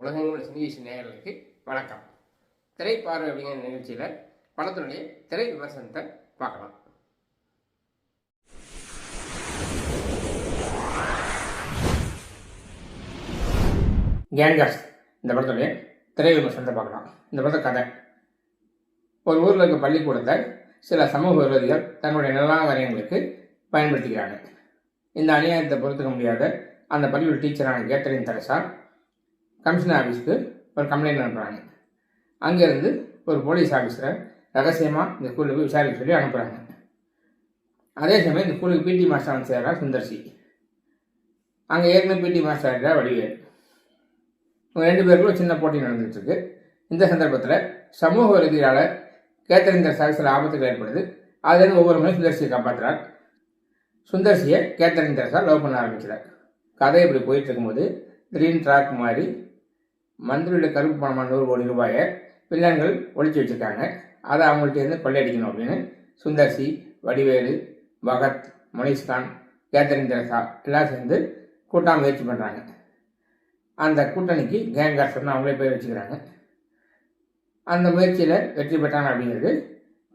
உலகங்கள் சினிகேஷன் நேயர்களுக்கு வணக்கம். திரைப்பார்வை அப்படிங்கிற நிகழ்ச்சியில் படத்தினுடைய திரை விமர்சனத்தை பார்க்கலாம். கேங்கர்ஸ் இந்த படத்துடைய திரை விமர்சனத்தை பார்க்கலாம். இந்த படத்தை கதை. ஒரு ஊரில் இருக்க பள்ளிக்கூடத்தை சில சமூக விரோதிகள் தங்களுடைய நிலவரங்களுக்கு பயன்படுத்திக்கிறாங்க. இந்த அநியாயத்தை பொறுத்துக்க முடியாத அந்த பள்ளியோட டீச்சரான கேத்தரின் தெரசா கமிஷனர் ஆஃபீஸ்க்கு ஒரு கம்ப்ளைண்ட் அனுப்புகிறாங்க அங்கேருந்து ஒரு போலீஸ் ஆஃபீஸரை ரகசியமாக இந்த ஸ்கூலுக்கு விசாரிக்க சொல்லி அனுப்புகிறாங்க அதே சமயம் இந்த ஸ்கூலுக்கு பிடி மாஸ்டர் வந்து சேர்றா சுந்தர்சி. அங்கே ஏற்கனவே பிடி மாஸ்டர் இருக்கிற வடிவேல். இவங்க ரெண்டு பேருக்கும் ஒரு சின்ன போட்டி நடந்துகிட்ருக்கு இந்த சந்தர்ப்பத்தில் சமூக விரோதிகளால் கேத்தரின் தெரசா சில ஆபத்துகள் ஏற்படுது. அதுலேருந்து ஒவ்வொரு முறையும் சுந்தர்சியை காப்பாற்றுறார் சுந்தர்சியை கேத்தரின் சார் லவ் பண்ண ஆரம்பிக்கிறார். கதை இப்படி போயிட்டு இருக்கும்போது திடீர்னு ட்ராக் மாதிரி மந்திரியோட கருப்பு பணமாக நூறு கோடி ரூபாயை வில்லன்கள் ஒழிச்சு வச்சுருக்காங்க. அதை அவங்கள்ட்ட இருந்து கொள்ளையடிக்கணும் அப்படின்னு சுந்தர்சி வடிவேலு பகத் மணிஷ்கான் கேத்தரின் தெரசா எல்லாம் சேர்ந்து கூட்டாக முயற்சி பண்ணுறாங்க அந்த கூட்டணிக்கு கேங்கார்ஸ்னு அவங்களே பேர் வச்சுக்கிறாங்க. அந்த முயற்சியில் வெற்றி பெற்றாங்க அப்படிங்கிறது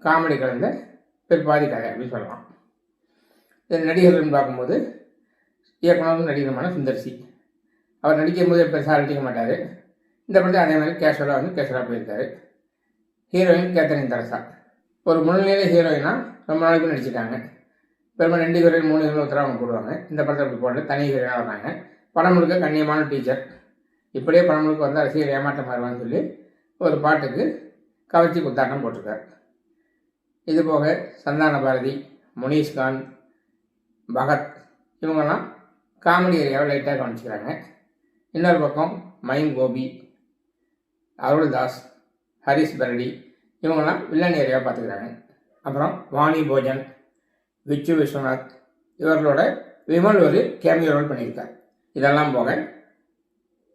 காமெடி கலந்த பிற்பாதி கதை அப்படின்னு சொல்லலாம். இது நடிகர்கள்னு பார்க்கும்போது இயக்குனரும் நடிகருமான சுந்தர்சி. அவர் நடிக்கும் போது பெருசாக நடிக்க மாட்டார். இந்த படத்தில் அதே மாதிரி கேஷுவலாக வந்து கேஷுவலாக போயிருக்காரு. ஹீரோயின் கேத்தரின் தரசா ஒரு முன்னிலை ஹீரோயினாக ரொம்ப நாளைக்கு நடிச்சிட்டாங்க பெரும்பாலும் ரெண்டு ஹீரோயின் மூணு ஹீரோ ஒருத்தர அவங்க போடுவாங்க. இந்த படத்தில் அப்படி போடல. தனி ஹீரோயினாக வராங்க படம் முழுக்க கண்ணியமான டீச்சர் இப்படியே படம் முழுக்க வந்து அரசியல் ஏமாற்றம் வருவான்னு சொல்லி ஒரு பாட்டுக்கு கவர்ச்சி குத்தாட்டம் போட்டிருக்கார். இது போக சந்தான பாரதி முனீஷ்கான் பகத் இவங்கெல்லாம் காமெடி ஏரியாவை லைட்டாக கவனிச்சுக்கிறாங்க. இன்னொரு பக்கம் மைம் கோபி அருள் தாஸ் ஹரிஷ் பரடி இவங்கெல்லாம் வில்லன் ஏரியாவை பார்த்துக்கிறாங்க. அப்புறம் வாணி போஜன் விச்சு விஸ்வநாத் இவர்களோட விமல் ஒரு கேமியோ ரோல் பண்ணியிருக்கார். இதெல்லாம் போக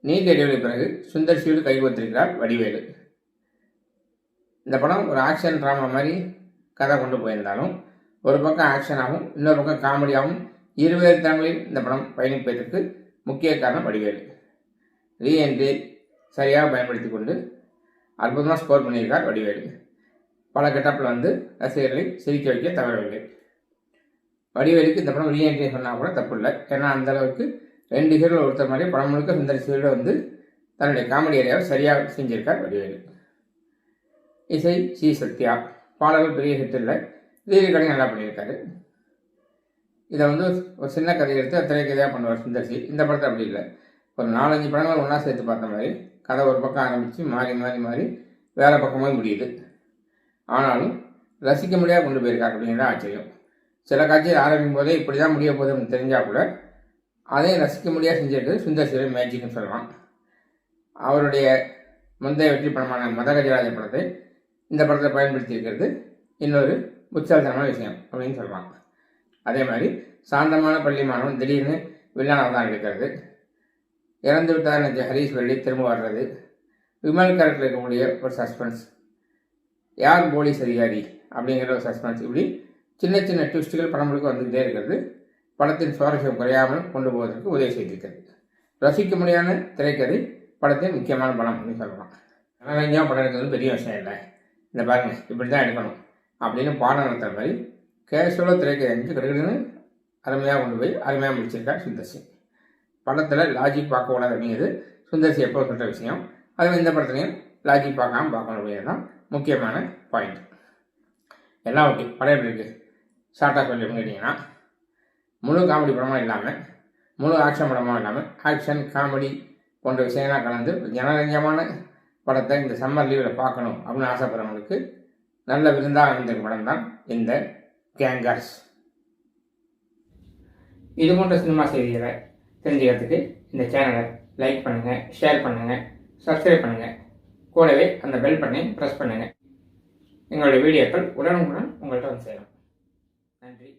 நீட் இடைவெளி பிறகு சுந்தர் சீடு கைகோத்திருக்கிறார் வடிவேலு. இந்த படம் ஒரு ஆக்ஷன் ட்ராமா மாதிரி கதை கொண்டு போயிருந்தாலும் ஒரு பக்கம் ஆக்ஷனாகவும் இன்னொரு பக்கம் காமெடியாகவும் இருவேறு தமிழில் இந்த படம் பயணிப்பதற்கு முக்கிய காரணம் வடிவேலு. ரீஎன்ட்ரி சரியாக பயன்படுத்தி கொண்டு அற்புதமாக ஸ்கோர் பண்ணியிருக்கார் வடிவேலு. பல கெட்டப்பில் வந்து ரசிகர்களை சிரிக்க வைக்க தவறவில்லை வடிவேலுக்கு இந்த படம் ரீஎன்ட்ரி சொன்னால் கூட தப்பு இல்லை ஏன்னா அந்த அளவுக்கு ரெண்டு ஹீரோ ஒருத்தர் மாதிரி படம் முழுக்க சுந்தர் சீரோட வந்து தன்னுடைய காமெடி ஏரியாவை சரியாக செஞ்சிருக்கார் வடிவேலு. இசை சி. சத்யா. பாடல்கள் பெரிய ஹிட் இல்லை. ரீரிகார்டிங் நல்லா பண்ணியிருக்காரு. இதை வந்து ஒரு சின்ன கதையை எடுத்து திரைக்கதையாக பண்ணுவார் சுந்தர்சி இந்த படத்தை அப்படி இல்லை. ஒரு நாலஞ்சு படங்கள் ஒன்றா சேர்த்து பார்த்த மாதிரி கதை ஒரு பக்கம் ஆரம்பித்து மாறி மாறி மாறி வேறு பக்கமாக முடியுது. ஆனாலும் ரசிக்க முடியாது கொண்டு போயிருக்காரு அப்படிங்கிற ஆச்சரியம். சில காட்சிகள் ஆரம்பிக்கும் போதே இப்படி தான் முடிய போகுதுன்னு தெரிஞ்சால் கூட அதையும் ரசிக்க முடியாது செஞ்சிருக்கிறது சுந்தர் சிறை மேஜிக்னு சொல்லலாம். அவருடைய முந்தைய வெற்றி படமான மதகஜராஜ படத்தை இந்த படத்தை பயன்படுத்தியிருக்கிறது இன்னொரு புத்தாலித்தனமான விஷயம் அப்படின்னு சொல்லலாம். அதே மாதிரி சாந்தமான பள்ளி மாணவன் திடீர்னு வில்லானாக தான் இருக்கிறது. இறந்து விட்டார் என்று ஹரீஷ் வெள்ளி திரும்ப வர்றது. விமல் கேரக்டர் இருக்கக்கூடிய ஒரு சஸ்பென்ஸ் யார் போலீஸ் அதிகாரி அப்படிங்கிற ஒரு சஸ்பென்ஸ் இப்படி சின்ன சின்ன ட்விஸ்ட்டுகள் படம் முழுக்க வந்துக்கிட்டே இருக்கிறது. படத்தின் சுவாரஸ்யம் குறையாமல் கொண்டு போவதற்கு உதவி செய்திருக்கிறது. ரசிக்க முடியாத திரைக்கதை படத்தின் முக்கியமான படம் அப்படின்னு சொல்லலாம். மனரஞ்சாக படம் எடுக்கிறது பெரிய விஷயம் இல்லை. இந்த பாருங்க இப்படி தான் எடுக்கணும் அப்படின்னு பாடம் நடத்துகிற மாதிரி கேஷுவலாக திரைக்கதை அஞ்சு கிடக்குன்னு அருமையாக கொண்டு போய் அருமையாக முடிச்சிருக்கார் சுந்தர் சிங். படத்தில் லாஜிக் பார்க்கக்கூடாது அப்படிங்கிறது சுந்தர்சி எப்போ சொல்கிற விஷயம். அதுவும் இந்த படத்துலையும் லாஜிக் பார்க்காம பார்க்கணும் அப்படிங்கிறது தான் முக்கியமான பாயிண்ட் எல்லாம் ஓகே படம் எப்படி இருக்குது ஷார்ட்டாக சொல்லி கேட்டிங்கன்னா முழு காமெடி படமாக இல்லாமல் முழு ஆக்ஷன் படமாக இல்லாமல் ஆக்ஷன் காமெடி போன்ற விஷயங்கள்லாம் கலந்து ஜனரஞ்சமான படத்தை இந்த சம்மர் லீவில் பார்க்கணும் அப்படின்னு ஆசைப்படுறவங்களுக்கு நல்ல விருந்தாக அமைந்த படம் தான் இந்த கேங்கர்ஸ் இது போன்ற சினிமா செய்திகளை தெரிஞ்சுக்கிறதுக்கு இந்த சேனலை லைக் பண்ணுங்கள் ஷேர் பண்ணுங்கள் சப்ஸ்கிரைப் பண்ணுங்கள் கூடவே அந்த பெல் பட்டனையும் ப்ரெஸ் பண்ணுங்கள் எங்களுடைய வீடியோக்கள் உடனுக்குடன் உங்கள்கிட்ட வந்து சேரும். நன்றி.